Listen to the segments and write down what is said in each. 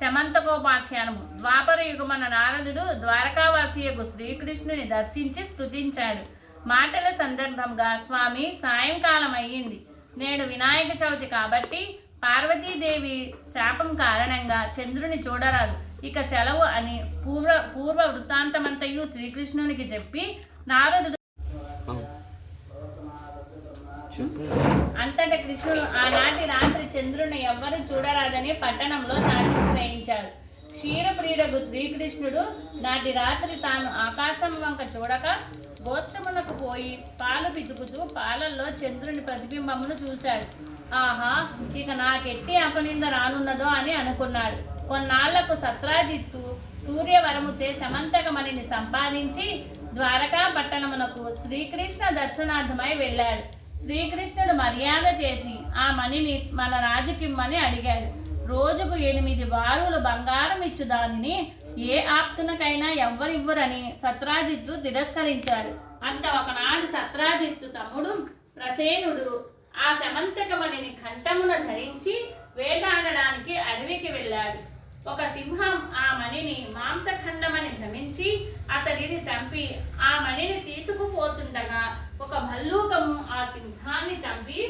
శమంతకోపాఖ్యానము ద్వాపర యుగమన నారదుడు ద్వారకావాసియకు శ్రీకృష్ణుని దర్శించి స్తుతించాడు. మాటల సందర్భంగా స్వామి సాయంకాలం అయ్యింది నేడు వినాయక చవితి కాబట్టి పార్వతీదేవి శాపం కారణంగా చంద్రుని చూడరాదు. ఇక సెలవు అని పూర్వ పూర్వ వృత్తాంతమంతయు శ్రీకృష్ణునికి చెప్పి నారదుడు అంతట కృష్ణుడు ఆనాటి రాత్రి చంద్రుని ఎవ్వరూ చూడరాదని పట్టణంలో చాటింపు క్షీరప్రీడకు క్షీరప్రియుడకు శ్రీకృష్ణుడు నాటి రాత్రి తాను ఆకాశం వంక చూడక గోత్రమునకు పోయి పాలు పితుకుతూ పాలల్లో చంద్రుని ప్రతిబింబమును చూశాడు. ఆహా ఇక నాకెట్టి అపనింద రానున్నదో అని అనుకున్నాడు. కొన్నాళ్ళకు సత్రాజిత్తు సూర్యవరముచే సమంతకమణిని సంపాదించి ద్వారకా పట్టణమునకు శ్రీకృష్ణ దర్శనార్థమై వెళ్ళాడు. శ్రీకృష్ణుడు మర్యాద చేసి ఆ మణిని మన రాజుకిమ్మని అడిగాడు. రోజుకు ఎనిమిది బారులు బంగారం ఇచ్చు దానిని ఏ ఆప్తునకైనా ఎవ్వరివ్వరని సత్రాజిత్తు తిరస్కరించాడు. అంత ఒకనాడు సత్రాజిత్తు తమ్ముడు ప్రసేనుడు ఆ సమంతకమణిని కంఠమున ధరించి వేటాడడానికి అడవికి వెళ్ళాడు. ఒక సింహం ఆ మణిని మాంసఖండమని భ్రమించి అతడిని చంపి ఆ మణిని తీసుకుపోతుండగా ఒక భల్లూకము ఆ సింహాన్ని చంపి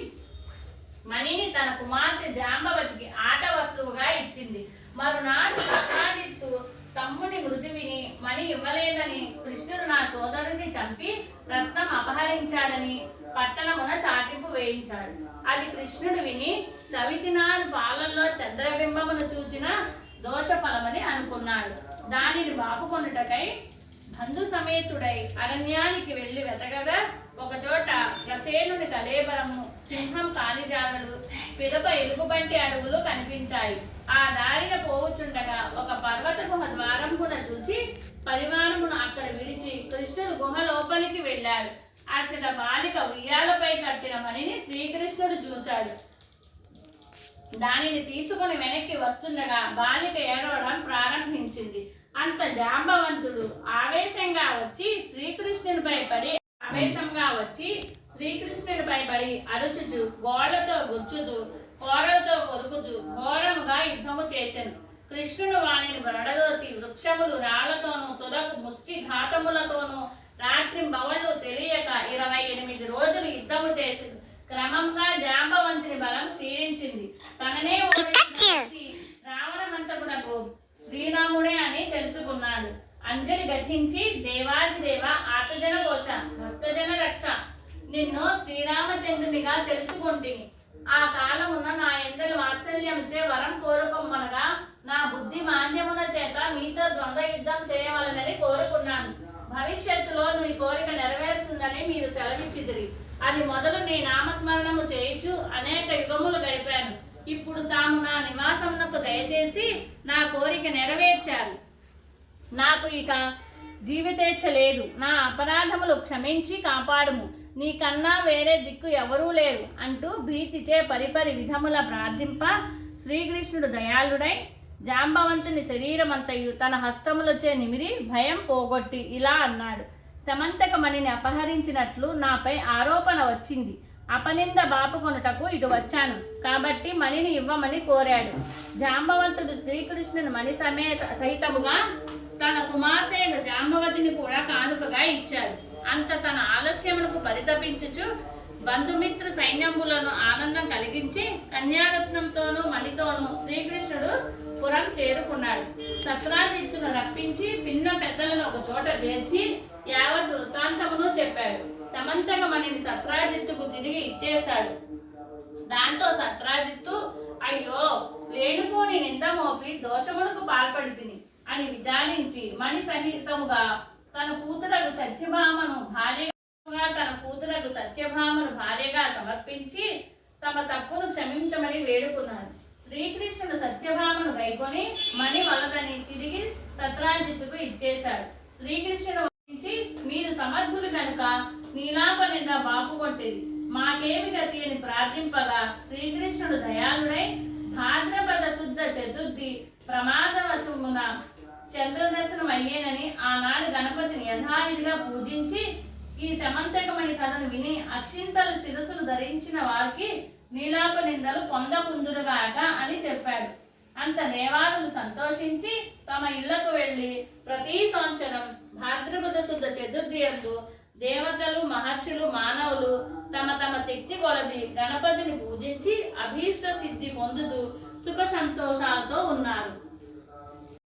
మణిని తన కుమార్తె జాంబవతికి ఆట వస్తువుగా ఇచ్చింది. మరునాడు సత్రాజిత్తు తమ్ముని మృతి విని మణి ఇవ్వలేదని కృష్ణుడు నా సోదరుని చంపి రత్నం అపహరించాడని పట్టణమున చాటింపు వేయించాడు. అది కృష్ణుడు విని చవితి నాడు పాలల్లో చంద్రబింబమును చూచిన దోషఫలమని అనుకున్నాడు. దానిని బాపుకొనుటకై బంధు సమేతుడై అరణ్యానికి వెళ్ళి వెతకగా ఒక చోట ప్రసేనుని కలేబరము సింహం కాలిజాలలు పిదప ఎలుగుబంటి అడుగులు కనిపించాయి. ఆ దారిన పోవుచుండగా ఒక పర్వత గుహ ద్వారం కూడా చూచి పరిమాణమును అక్కడ విడిచి కృష్ణుడు గుహ లోపలికి వెళ్ళాడు. అచ్చట బాలిక ఉయ్యాలపై కట్టిన మణిని శ్రీకృష్ణుడు చూచాడు. దానిని తీసుకుని వెనక్కి వస్తుండగా బాలిక ఏడవడం ప్రారంభించింది. అంత జాంబవంతుడు ఆవేశంగా వచ్చి శ్రీకృష్ణునిపై పడి ఆవేశంగా వచ్చి శ్రీకృష్ణునిపై పడి అరుచుచు గోళ్ళతో గుచ్చుతూ కోరలతో కొరుకుతూ ఘోరముగా యుద్ధము చేశాను కృష్ణుడు వాణిని బ్రడదోసి వృక్షములు రాళ్ళతోనూ తురపు ముష్టి ఘాతములతోనూ రాత్రి భవళ్ళు తెలియక ఇరవై ఎనిమిది రోజులు యుద్ధము చేసి క్రమంగా జాంబవంతుని బలం క్షీణించింది. తననే ఓడించిన రావణ హంతకునకు శ్రీరాముడే అని తెలుసుకున్నాడు. అంజలి గఠించి దేవాది దేవ ఆతజన కోశ నిన్ను శ్రీరామచంద్రునిగా తెలుసుకుంటుని. ఆ కాలమున నా ఎందరి వాత్సల్యముచే వరం కోరుకొమ్మనగా నా బుద్ధి మాన్యమున చేత మీతో ద్వంద్వ యుద్ధం చేయవలనని కోరుకున్నాను. భవిష్యత్తులో నీ కోరిక నెరవేరుతుందని మీరు సెలవిచ్చిదిరి అది మొదలు నీ నామస్మరణము చేయించు అనేక యుగములు గడిపాను. ఇప్పుడు తాము నా నివాసమునకు దయచేసి నా కోరిక నెరవేర్చారు. నాకు ఇక జీవితేచ్ఛ లేదు. నా అపరాధములు క్షమించి కాపాడుము. నీకన్నా వేరే దిక్కు ఎవరూ లేరు అంటూ భీతిచే పరిపరి విధముల ప్రార్థింప శ్రీకృష్ణుడు దయాళుడై జాంబవంతుని శరీరమంతయు తన హస్తములచే నిమిరి భయం పోగొట్టి ఇలా అన్నాడు. సమంతకమణిని అపహరించినట్లు నాపై ఆరోపణ వచ్చింది. అపనింద బాపుకొనుటకు ఇటు వచ్చాను. కాబట్టి మణిని ఇవ్వమని కోరాడు. జాంబవంతుడు శ్రీకృష్ణుని మణి సమేత సహితముగా తన కుమార్తె జాంబవతిని కూడా కానుకగా ఇచ్చాడు. అంత తన ఆలస్యమునకు పరితపించుచు బంధుమిత్ర సైన్యములను ఆనందం కలిగించి కన్యారత్నంతోనూ మణితోనూ శ్రీకృష్ణుడు పురం చేరుకున్నాడు. సత్రాజిత్తును రప్పించి పిన్న పెద్దలను ఒక చోట చేర్చి యావత్ వృత్తాంతమును చెప్పాడు. సమంతకమణిని సత్రాజిత్తుకు తిరిగి ఇచ్చేశాడు. దాంతో సత్రాజిత్తు అయ్యో లేనిపోని నింద మోపి దోషములకు పాల్పడి తిని అని విచారించి మణి సహితముగా తన కూతురకు సత్యభామను భార్యగా తన కూతురకు సత్యభామను భార్యగా సమర్పించి తమ తప్పును క్షమించమని వేడుకున్నాడు. శ్రీకృష్ణుడు సత్యభామను గైకొని మణి వలదని తిరిగి సత్రాజిత్తుకు ఇచ్చేశాడు. శ్రీకృష్ణుడు వహించి మీరు సమర్థులు కనుక నీలాపనింద బాపుకొంటిది మాకేమి గతి అని ప్రార్థింపగా శ్రీకృష్ణుడు దయాళుడై భాద్రపద శుద్ధ చతుర్థి ప్రమాదవశమున చంద్ర అయ్యేనని ఆనాడు గణపతిని యథావిధిగా పూజించి ఈ సమంతకమణి కథను విని అక్షింతలు శిరస్సును ధరించిన వారికి నీలాప నిందలు పొందకుందురుగాక అని చెప్పాడు. అంత దేవాదులు సంతోషించి తమ ఇళ్ళకు వెళ్ళి ప్రతి సంవత్సరం భాద్రపద శుద్ధ చతుర్థి దేవతలు మహర్షులు మానవులు తమ తమ శక్తి కొలది గణపతిని పూజించి అభీష్ట సిద్ధి పొందుతూ సుఖ సంతోషాలతో ఉన్నారు.